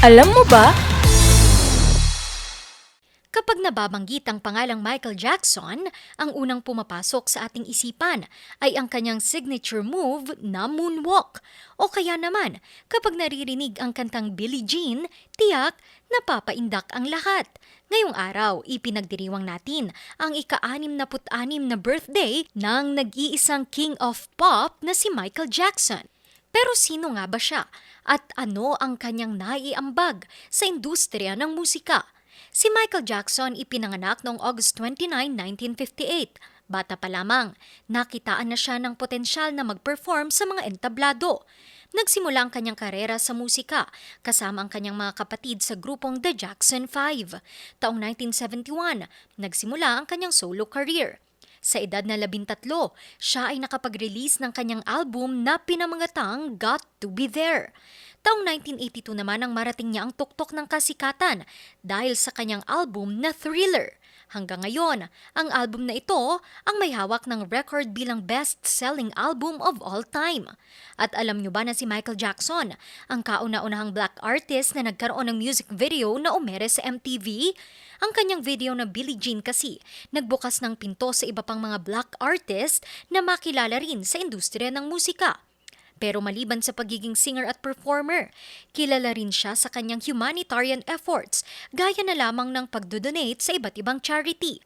Alam mo ba? Kapag nababanggit ang pangalang Michael Jackson, ang unang pumapasok sa ating isipan ay ang kanyang signature move na moonwalk. O kaya naman, kapag naririnig ang kantang Billie Jean, tiyak napapaindak ang lahat. Ngayong araw, ipinagdiriwang natin ang ika-66 na birthday ng nag-iisang king of pop na si Michael Jackson. Pero sino nga ba siya? At ano ang kanyang naiambag sa industriya ng musika? Si Michael Jackson ipinanganak noong August 29, 1958. Bata pa lamang, nakitaan na siya ng potensyal na mag-perform sa mga entablado. Nagsimula ang kanyang karera sa musika, kasama ang kanyang mga kapatid sa grupong The Jackson 5. Taong 1971, nagsimula ang kanyang solo career. Sa edad na labintatlo, siya ay nakapag-release ng kanyang album na pinamangatang Got to Be There. Taong 1982 naman ang marating niya ang tuktok ng kasikatan dahil sa kanyang album na Thriller. Hanggang ngayon, ang album na ito ang may hawak ng record bilang best-selling album of all time. At alam niyo ba na si Michael Jackson, ang kauna-unahang black artist na nagkaroon ng music video na umere sa MTV? Ang kanyang video na Billie Jean kasi nagbukas ng pinto sa iba pang mga black artist na makilala rin sa industriya ng musika. Pero maliban sa pagiging singer at performer, kilala rin siya sa kanyang humanitarian efforts gaya na lamang ng pagdodonate sa iba't ibang charity.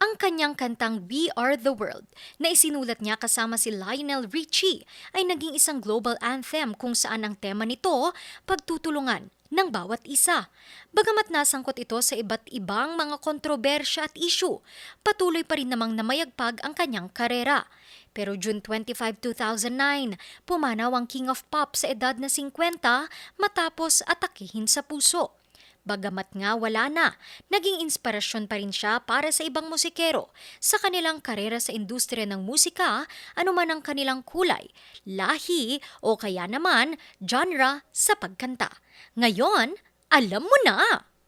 Ang kanyang kantang We Are the World na isinulat niya kasama si Lionel Richie ay naging isang global anthem kung saan ang tema nito pagtutulungan ng bawat isa. Bagamat nasangkot ito sa iba't ibang mga kontrobersya at issue, patuloy pa rin namang namayagpag ang kanyang karera. Pero June 25, 2009, pumanaw ang King of Pop sa edad na 50 matapos atakihin sa puso. Bagamat nga wala na, naging inspirasyon pa rin siya para sa ibang musikero sa kanilang karera sa industriya ng musika, anuman ang kanilang kulay, lahi o kaya naman genre sa pagkanta. Ngayon, alam mo na!